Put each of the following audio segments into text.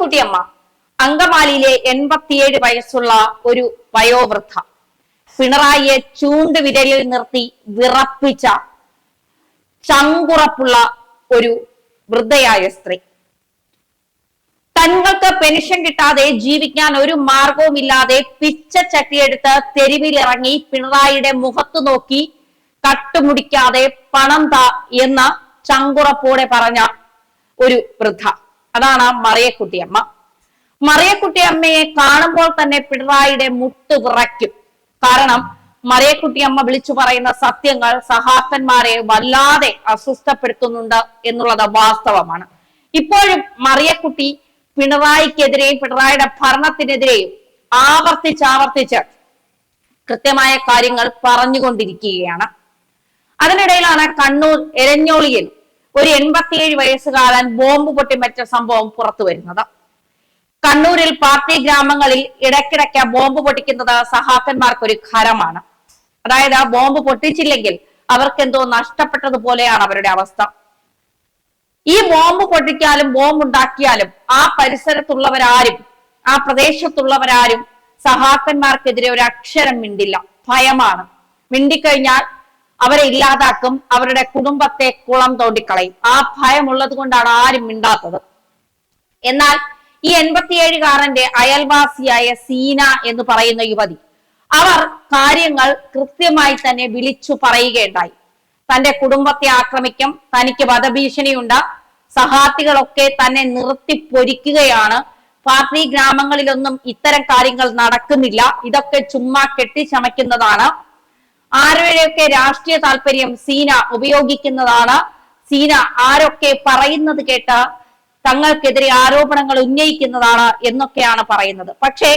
മറിയക്കുട്ടിയമ്മ അങ്കമാലിയിലെ എൺപത്തിയേഴ് വയസ്സുള്ള ഒരു വയോവൃദ്ധ പിണറായിയെ ചൂണ്ടുവിരലിൽ നിർത്തി വിറപ്പിച്ച ചങ്കുറപ്പുള്ള ഒരു വൃദ്ധയായ സ്ത്രീ. തങ്ങൾക്ക് പെൻഷൻ കിട്ടാതെ ജീവിക്കാൻ ഒരു മാർഗവുമില്ലാതെ പിച്ച ചട്ടിയെടുത്ത് തെരുവിലിറങ്ങി പിണറായിയുടെ മുഖത്ത് നോക്കി കട്ടുമുടിക്കാതെ പണം താ എന്ന ചങ്കുറപ്പോടെ പറഞ്ഞ ഒരു വൃദ്ധ. അതാണ് മറിയക്കുട്ടിയമ്മ മറിയക്കുട്ടിയമ്മയെ കാണുമ്പോൾ തന്നെ പിണറായിയുടെ മുട്ട് വിറയ്ക്കും. കാരണം മറിയക്കുട്ടിയമ്മ വിളിച്ചു പറയുന്ന സത്യങ്ങൾ സഹാക്കന്മാരെ വല്ലാതെ അസ്വസ്ഥപ്പെടുത്തുന്നുണ്ട് എന്നുള്ളത് വാസ്തവമാണ്. ഇപ്പോഴും മറിയക്കുട്ടി പിണറായിക്കെതിരെയും പിണറായിയുടെ ഭരണത്തിനെതിരെയും ആവർത്തിച്ച് കൃത്യമായ കാര്യങ്ങൾ പറഞ്ഞുകൊണ്ടിരിക്കുകയാണ്. അതിനിടയിലാണ് കണ്ണൂർ എരഞ്ഞോളിയിൽ ഒരു എൺപത്തിയേഴ് വയസ്സുകാരൻ ബോംബ് പൊട്ടി മറ്റ സംഭവം പുറത്തു വരുന്നത്. കണ്ണൂരിൽ പാർട്ടി ഗ്രാമങ്ങളിൽ ഇടയ്ക്കിടയ്ക്ക് ബോംബ് പൊട്ടിക്കുന്നത് സഹാക്കന്മാർക്കൊരു ഖരമാണ്. അതായത് ആ ബോംബ് പൊട്ടിച്ചില്ലെങ്കിൽ അവർക്ക് എന്തോ നഷ്ടപ്പെട്ടതുപോലെയാണ് അവരുടെ അവസ്ഥ. ഈ ബോംബ് പൊട്ടിക്കാലും ബോംബ് ഉണ്ടാക്കിയാലും ആ പരിസരത്തുള്ളവരാരും ആ പ്രദേശത്തുള്ളവരാരും സഹാക്കന്മാർക്കെതിരെ ഒരു അക്ഷരം മിണ്ടില്ല. ഭയമാണ്. മിണ്ടിക്കഴിഞ്ഞാൽ അവരെ ഇല്ലാതാക്കും അവരുടെ കുടുംബത്തെ കുളം തോണ്ടിക്കളയും. ആ ഭയമുള്ളത് കൊണ്ടാണ് ആരും മിണ്ടാത്തത്. എന്നാൽ ഈ എൺപത്തിയേഴുകാരന്റെ അയൽവാസിയായ സീന എന്ന് പറയുന്ന യുവതി അവർ കാര്യങ്ങൾ കൃത്യമായി തന്നെ വിളിച്ചു പറയുകയുണ്ടായി. തന്റെ കുടുംബത്തെ ആക്രമിക്കും തനിക്ക് വധഭീഷണിയുണ്ട് സഹാർത്ഥികളൊക്കെ തന്നെ നിർത്തി പൊരിക്കുകയാണ്. പാർട്ടി ഗ്രാമങ്ങളിലൊന്നും ഇത്തരം കാര്യങ്ങൾ നടക്കുന്നില്ല. ഇതൊക്കെ ചുമ്മാ കെട്ടിച്ചമയ്ക്കുന്നതാണ്. ആരുടെയൊക്കെ രാഷ്ട്രീയ താല്പര്യം സീന ഉപയോഗിക്കുന്നതാണ്? സീന ആരൊക്കെ പറയുന്നത് കേട്ട് തങ്ങൾക്കെതിരെ ആരോപണങ്ങൾ ഉന്നയിക്കുന്നതാണ് എന്നൊക്കെയാണ് പറയുന്നത്. പക്ഷേ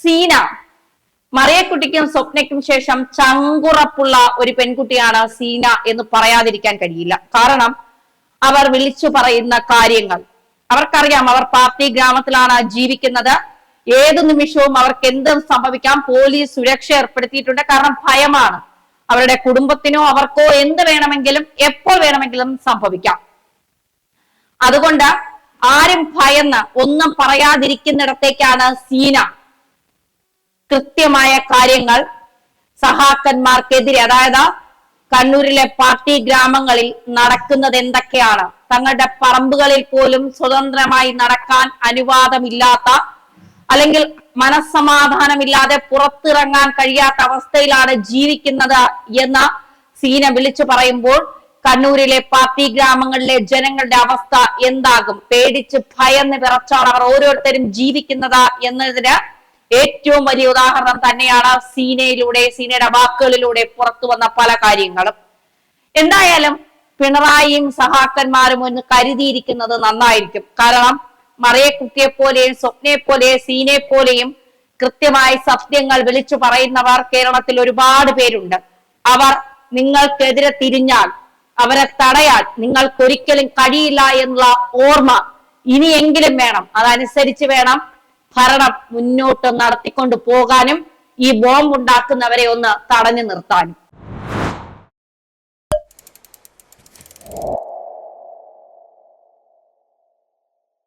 സീന മറിയക്കുട്ടിക്കും സ്വപ്നയ്ക്കും ശേഷം ചങ്കുറപ്പുള്ള ഒരു പെൺകുട്ടിയാണ് സീന എന്ന് പറയാതിരിക്കാൻ കഴിയില്ല. കാരണം അവർ വിളിച്ചു പറയുന്ന കാര്യങ്ങൾ. അവർക്കറിയാം അവർ പാർട്ടി ഗ്രാമത്തിലാണ് ജീവിക്കുന്നത്. ഏതു നിമിഷവും അവർക്ക് എന്തും സംഭവിക്കാം. പോലീസ് സുരക്ഷ ഏർപ്പെടുത്തിയിട്ടുണ്ട്. കാരണം ഭയമാണ്. അവരുടെ കുടുംബത്തിനോ അവർക്കോ എന്ത് വേണമെങ്കിലും എപ്പോൾ വേണമെങ്കിലും സംഭവിക്കാം. അതുകൊണ്ട് ആരും ഭയന്ന് ഒന്നും പറയാതിരിക്കുന്നിടത്തേക്കാണ് സീന. കൃത്യമായ കാര്യങ്ങൾ സഹാക്കന്മാർക്കെതിരെ അതായത് കണ്ണൂരിലെ പാർട്ടി ഗ്രാമങ്ങളിൽ നടക്കുന്നത് എന്തൊക്കെയാണ്? തങ്ങളുടെ പറമ്പുകളിൽ പോലും സ്വതന്ത്രമായി നടക്കാൻ അനുവാദമില്ലാത്ത അല്ലെങ്കിൽ മനസ്സമാധാനമില്ലാതെ പുറത്തിറങ്ങാൻ കഴിയാത്ത അവസ്ഥയിലാണ് ജീവിക്കുന്നത് എന്ന് സീന വിളിച്ചു പറയുമ്പോൾ കണ്ണൂരിലെ പാർട്ടി ഗ്രാമങ്ങളിലെ ജനങ്ങളുടെ അവസ്ഥ എന്താകും? പേടിച്ച് ഭയന്ന് വിറച്ചാണ് അവർ ഓരോരുത്തരും ജീവിക്കുന്നത് എന്നതിന് ഏറ്റവും വലിയ ഉദാഹരണം തന്നെയാണ് സീനയിലൂടെ സീനയുടെ വാക്കുകളിലൂടെ പുറത്തു വന്ന പല കാര്യങ്ങളും. എന്തായാലും പിണറായിയും സഹാക്കന്മാരും ഒന്ന് കരുതിയിരിക്കുന്നത് നന്നായിരിക്കും. കാരണം മറിയക്കുട്ടിയെ പോലെയും സ്വപ്നയെ പോലെ സീനെ പോലെയും കൃത്യമായി സത്യങ്ങൾ വിളിച്ചു പറയുന്നവർ കേരളത്തിൽ ഒരുപാട് പേരുണ്ട്. അവർ നിങ്ങൾക്കെതിരെ തിരിഞ്ഞാൽ അവരെ തടയാൻ നിങ്ങൾക്കൊരിക്കലും കഴിയില്ല എന്നുള്ള ഓർമ്മ ഇനിയെങ്കിലും വേണം. അതനുസരിച്ച് വേണം ഭരണം മുന്നോട്ട് നടത്തിക്കൊണ്ട് പോകാനും ഈ ബോംബ് ഉണ്ടാക്കുന്നവരെ ഒന്ന് തടഞ്ഞു നിർത്താനും.